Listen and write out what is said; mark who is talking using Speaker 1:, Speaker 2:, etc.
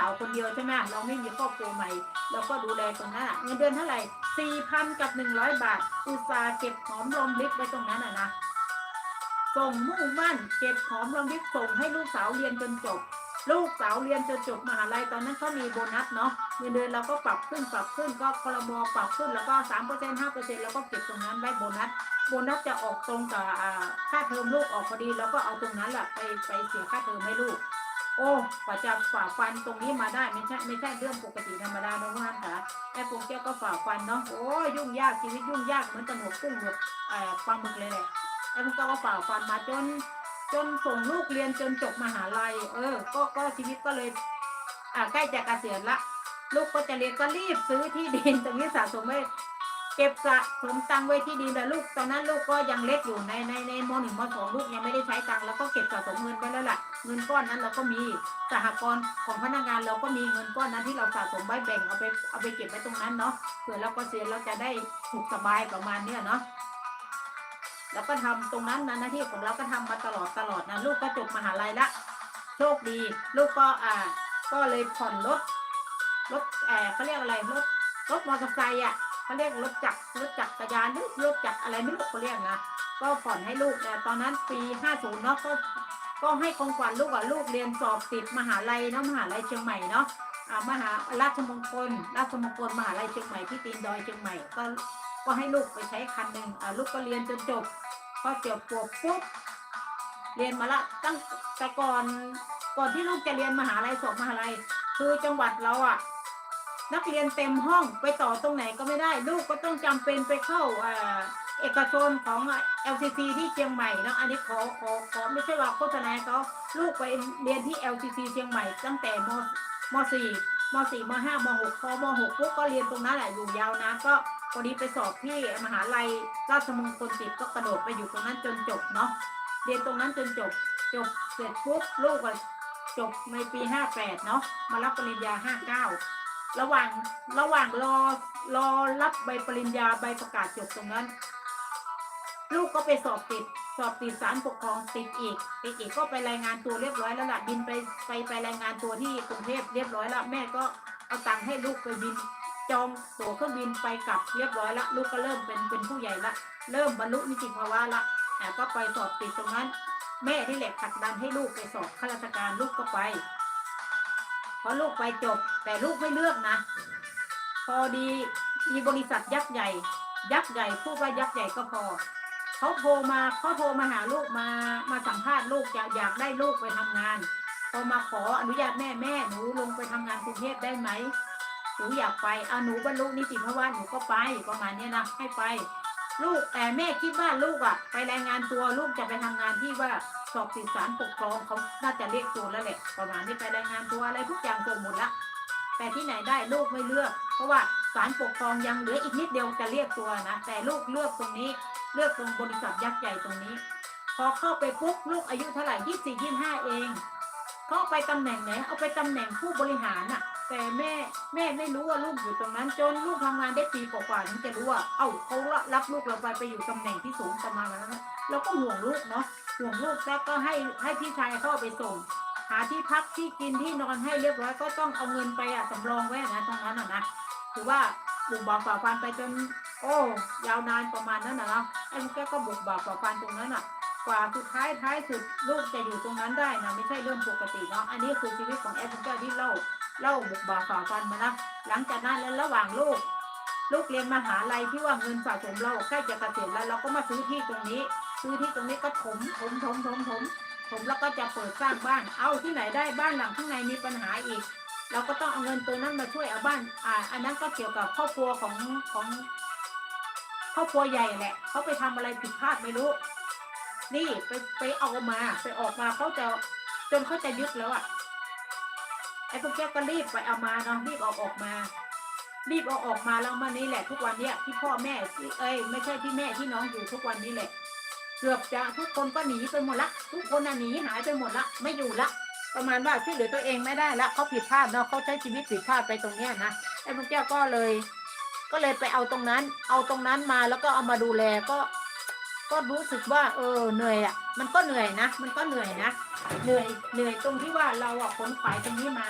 Speaker 1: สาวคนเดียวใช่ไหมเราไม่มีครอบครัวใหม่ เราก็ดูแลตรงนั้นอะเงินเดือนเท่าไหร่สี่พันกับหนึ่งร้อยบาท อุตสาห์เก็บหอมรอมริบไว้ตรงนั้นอะนะส่งมุ่งมั่นเก็บหอมรอมริบส่งให้ลูกสาวเรียนจนจบ ลูกสาวเรียนจนจบมหาลัยตอนนั้นเขามีโบนัสเนาะเงินเดือนเราก็ปรับขึ้นปรับขึ้นก็คลมปรับขึ้นแล้วก็สามเปอร์เซ็นต์ห้าเปอร์เซ็นต์แล้วก็เก็บตรงนั้นไว้โบนัสโบนัสจะออกตรงกับค่าเทอมลูกออกพอดีเราก็เอาตรงนั้นแหละไปไปเสียค่าเทอมให้ลูก โอ้กว่าจะฝ่าฟันตรงนี้มาได้ไม่ใช่ไม่ใช่เรื่องปกติธรรมดาน้องท่านค่ะไอ้พวกแกก็ฝ่าฟันเนาะโอ้ยุ่งยากชีวิตยุ่งยากเหมือนกับหนวดกุ้งหนวดเอ่อปลาหมึกเลยแหละไอ้พวกแกก็ฝ่าฟันมาจน จนส่งลูกเรียนจนจบมหาลัย เออ ก็ก็ชีวิตก็เลย อ่าใกล้จะเกษียณละ ลูกก็จะเรียนก็รีบซื้อที่ดินตรงนี้สะสมไว้ เก็บสะสมตังค์ไว้ที่ดินแต่ลูกตอนนั้นลูกก็ยังเล็กอยู่ในในในมหนึ่งมสองลูกยังไม่ได้ใช้ตังค์แล้วก็เก็บสะสมเงินไปแล้วล่ะเงินก้อนนั้นเราก็มีสหกรณ์ของพนักงานเราก็มีเงินก้อนนั้นที่เราสะสมไว้แบ่งเอาไปเอาไปเก็บไว้ตรงนั้นเนาะเผื่อเราก็เกษียเราจะได้ถูกสบายประมาณเนี้ยเนาะแล้วก็ทำตรงนั้นนะหน้าที่ของเราก็ทำมาตลอดตลอดนะลูกก็จบมหาลัยละโชคดี ลูกก็อ่า ก็เลยผ่อนรถรถแอบเขาเรียกอะไรรถรถมอเตอร์ไซค์อะ เขาเรียกรถจักรรถจักรยานหรือรถจักรอะไรไม่รู้เขาเรียกนะก็ผ่อนให้ลูกนะตอนนั้นปีห้าศูนย์เนาะก็ก็ให้ของขวัญลูกอะลูกเรียนสอบติดมหาลัยเนาะมหาลัยเชียงใหม่เนาะอ่ามหาราชมงคล ราชมงคลมหาลัยเชียงใหม่ที่ตีนดอยเชียงใหม่ก็ก็ให้ลูกไปใช้คันหนึ่งอ่าลูกก็เรียนจนจบพอจบจบปุ๊บเรียนมาละตั้งแต่ก่อนก่อนที่ลูกจะเรียนมหาลัยสอบมหาลัยคือจังหวัดเราอะ นักเรียนเต็มห้องไปต่อตรงไหนก็ไม่ได้ ลูกก็ต้องจำเป็นไปเข้าเอกชนของ LCC ที่เชียงใหม่เนาะอันนี้ขอขอขอไม่ใช่ว่าโฆษณาเขาลูกไปเรียนที่ LCC เชียงใหม่ตั้งแต่มมสี่มสี่มห้ามหกพอมหกปุ๊บก็เรียนตรงนั้นแหละอยู่ยาวนานก็พอดีไปสอบที่มหาลัยราชมงคลติดก็กระโดดไปอยู่ตรงนั้นจนจบเนาะเรียนตรงนั้นจนจบจบเสร็จปุ๊บลูกก็จบในปีห้าแปดเนาะมารับปริญญาห้าเก้า ระหว่างระหว่างรอรอรับใบปริญญาใบประกาศจบตรงนั้น ลูกก็ไปสอบติด สอบติดศาลปกครองติดอีกติดอีกก็ไปรายงานตัวเรียบร้อยแล้วล่ะบินไปไปไปรายงานตัวที่กรุงเทพเรียบร้อยแล้วแม่ก็เอาตังค์ให้ลูกไปบินจองตั๋วเครื่องบินไปกลับเรียบร้อยละลูกก็เริ่มเป็นเป็นผู้ใหญ่ละเริ่มบรรลุนิติภาวะละแต่ก็ไปสอบติดตรงนั้น แม่ที่แหละผลักดันให้ลูกไปสอบข้าราชการลูกก็ไป เพอลูกไปจบแต่ลูกไม่เลือกนะ พอดีมีบริษัทยักษ์ใหญ่ ยักษ์ใหญ่พูดว่ายักษ์ใหญ่ก็พอเขาโทรมาเขาโทรมาหาลูกมามาสัมภาษณ์ลูกอยากอยากได้ลูกไปทำงานพอมาขออนุญาตแม่แม่หนูลงไปทำงานกรุงเทพได้ไหมหนูอยากไปเอาหนูบรรลุนิติภาวะหนูก็ไปประมาณนี้นะให้ไป ลูกแต่แม่คิดว่าลูกอะ ไปรายงานตัวลูกจะไปทำงานที่ว่าสอบติดสารปกครองเขาน่าจะเรียกตัวแล้วแหละประมาณนี้ไปรายงานตัวอะไรทุกอย่างส่งหมดละแต่ที่ไหนได้ลูกไม่เลือก เพราะว่าสารปกครองยังเหลืออีกนิดเดียวจะเรียกตัวนะแต่ลูกเลือกตรงนี้ เลือกตรงบริษัทยักษ์ใหญ่ตรงนี้ พอเข้าไปปุ๊บลูกอายุเท่าไหร่ยี่สี่ยี่ห้าเองเขาเอาไปตำแหน่งไหนเอาไปตำแหน่งผู้บริหารน่ะ แต่แม่แม่ไม่รู้ว่าลูกอยู่ตรงนั้น จนลูกทำงานได้ปีกว่าๆถึงจะรู้ว่า เอ้าเขารับลูกเราไปไปอยู่ตำแหน่งที่สูงประมาณนั้นเราก็ห่วงลูกเนาะห่วงลูกแต่ก็ให้ให้พี่ชายเข้าไปส่ง หาที่พักที่กินที่นอนให้เรียบร้อยก็ต้องเอาเงินไปอะสำรองไว้นะตรงนั้นอะนะถือว่าบุกบ่าฝ่าฟันไปจน โอ้ยาวนานประมาณนั้นนะเนาะไอ้มันแกก็บุกบ่าฝ่าฟันตรงนั้นอะกว่าสุดท้ายท้ายสุดลูกจะอยู่ตรงนั้นได้นะไม่ใช่เรื่องปกติเนาะอันนี้คือชีวิตของแอดเวนเจอร์ที่เล่า เล่าบุกบ่าฝ่าฟันมานะหลังจากนั้นแล้วระหว่างลูก ลูกเรียนมหาลัยที่ว่าเงินสะสมเราใกล้จะเกษียณแล้วเราก็มาซื้อที่ตรงนี้ ซื้อที่ตรงนี้ก็ถมถมถมถมถมถมแล้วก็จะเปิดสร้างบ้าน เอาที่ไหนได้บ้านหลังข้างในมีปัญหาอีก เราก็ต้องเอาเงินตัวนั้นมาช่วยเอาบ้าน อ่า อันนั้นก็เกี่ยวกับครอบครัวของของครอบครัวใหญ่แหละเขาไปทำอะไรผิดพลาดไม่รู้ นี่ไปไปเอามาไปออกมาเขาจะจนเขาจะยึดแล้วอะ ไอ้พวกแกก็รีบไปเอามาเนาะรีบเอาออกมา รีบเอาออกมาแล้วมานี่แหละ ทุกวันเนี้ยที่พ่อแม่ที่เอ้ยไม่ใช่ที่แม่ที่น้องอยู่ทุกวันนี้แหละเกือบจะทุกคนก็หนีไปหมดละทุกคนน่ะหนีหายไปหมดละไม่อยู่ละประมาณว่าช่วยเหลือตัวเองไม่ได้ละเขาผิดพลาดเนาะเขาใช้ชีวิตผิดพลาดไปตรงเนี้ยนะไอ้พวกแก้วก็เลย ก็เลยไปเอาตรงนั้น เอาตรงนั้นมาแล้วก็เอามาดูแลก็ ก็รู้สึกว่าเออเหนื่อยอะ มันก็เหนื่อยนะ มันก็เหนื่อยนะ เหนื่อยเหนื่อยตรงที่ว่าเราอะขนขวายตรงนี้มา